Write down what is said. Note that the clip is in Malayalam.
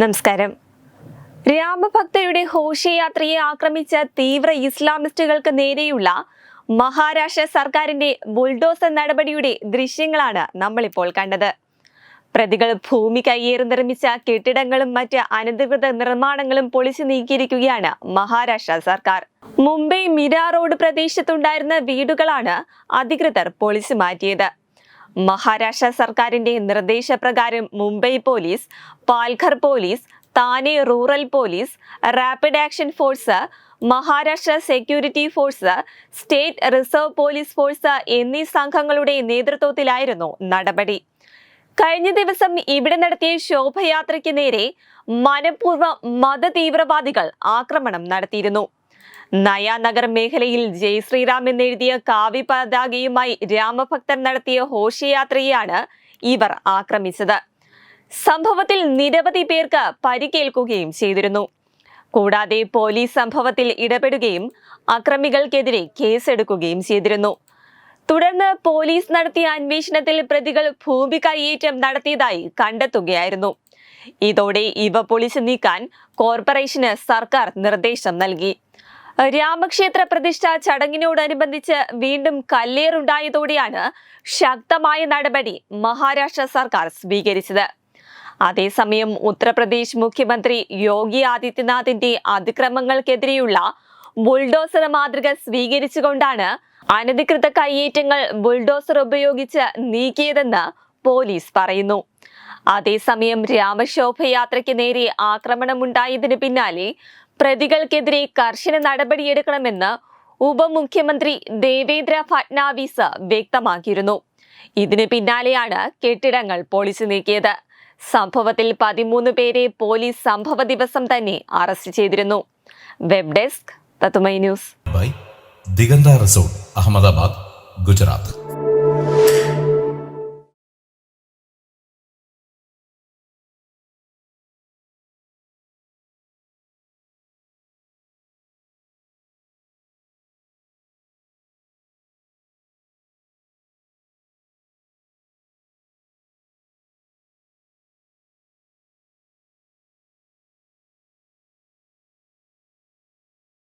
നമസ്കാരം. രാമഭക്തരുടെ ഘോഷയാത്രയെ ആക്രമിച്ച തീവ്ര ഇസ്ലാമിസ്റ്റുകൾക്ക് നേരെയുള്ള മഹാരാഷ്ട്ര സർക്കാരിന്റെ ബുൾഡോസർ നടപടിയുടെ ദൃശ്യങ്ങളാണ് നമ്മളിപ്പോൾ കണ്ടത്. പ്രതികൾ ഭൂമി കയ്യേറി നിർമ്മിച്ച കെട്ടിടങ്ങളും മറ്റ് അനധികൃത നിർമ്മാണങ്ങളും പൊളിച്ചു നീക്കിയിരിക്കുകയാണ് മഹാരാഷ്ട്ര സർക്കാർ. മുംബൈ മിരാ റോഡ് പ്രദേശത്തുണ്ടായിരുന്ന വീടുകളാണ് അധികൃതർ പൊളിച്ചു മാറ്റിയത്. മഹാരാഷ്ട്ര സർക്കാരിന്റെ നിർദ്ദേശപ്രകാരം Mumbai police Palghar police Thane rural police rapid action force Maharashtra security force state reserve police force എന്നീ സംഘങ്ങളുടെ നേതൃത്വത്തിലായിരുന്നു നടപടി. കഴിഞ്ഞ ദിവസം ഇവിടെ നടത്തിയ ശോഭയാത്രയ്ക്ക് നേരെ മനഃപൂർവം മതതീവ്രവാദികൾ ആക്രമണം നടത്തിയിരുന്നു. നയാനഗർ മേഖലയിൽ ജയ് ശ്രീറാം എന്നെഴുതിയ കാവ്യ പതാകയുമായി രാമഭക്തർ നടത്തിയ ഘോഷയാത്രയെയാണ് ഇവർ ആക്രമിച്ചത്. സംഭവത്തിൽ നിരവധി പേർക്ക് പരിക്കേൽക്കുകയും ചെയ്തിരുന്നു. കൂടാതെ പോലീസ് സംഭവത്തിൽ ഇടപെടുകയും അക്രമികൾക്കെതിരെ കേസെടുക്കുകയും ചെയ്തിരുന്നു. തുടർന്ന് പോലീസ് നടത്തിയ അന്വേഷണത്തിൽ പ്രതികൾ ഭൂമി കൈയേറ്റം നടത്തിയതായി കണ്ടെത്തുകയായിരുന്നു. ഇതോടെ ഇവ പൊളിച്ചു നീക്കാൻ കോർപ്പറേഷന് സർക്കാർ നിർദ്ദേശം നൽകി. രാമക്ഷേത്ര പ്രതിഷ്ഠ ചടങ്ങിനോടനുബന്ധിച്ച് വീണ്ടും കല്ലേറുണ്ടായതോടെയാണ് ശക്തമായ നടപടി മഹാരാഷ്ട്ര സർക്കാർ സ്വീകരിച്ചത്. അതേസമയം ഉത്തർപ്രദേശ് മുഖ്യമന്ത്രി യോഗി ആദിത്യനാഥിന്റെ അതിക്രമങ്ങൾക്കെതിരെയുള്ള ബുൾഡോസർ മാതൃക സ്വീകരിച്ചുകൊണ്ടാണ് അനധികൃത കയ്യേറ്റങ്ങൾ ബുൾഡോസർ ഉപയോഗിച്ച് നീക്കിയതെന്ന് പോലീസ് പറയുന്നു. അതേസമയം രാമശോഭയാത്രയ്ക്ക് നേരെ ആക്രമണമുണ്ടായതിനു പിന്നാലെ പ്രതികൾക്കെതിരെ കർശന നടപടിയെടുക്കണമെന്ന് ഉപമുഖ്യമന്ത്രി ദേവേന്ദ്ര ഫട്നാവിസ് വ്യക്തമാക്കിയിരുന്നു. ഇതിനു പിന്നാലെയാണ് കെട്ടിടങ്ങൾ പൊളിച്ചു നീക്കിയത്. സംഭവത്തിൽ പതിമൂന്ന് പേരെ പോലീസ് സംഭവ ദിവസം തന്നെ അറസ്റ്റ് ചെയ്തിരുന്നു. വെബ് ഡെസ്ക് തത്തുമൈ news by Diganta resort Ahmedabad Gujarat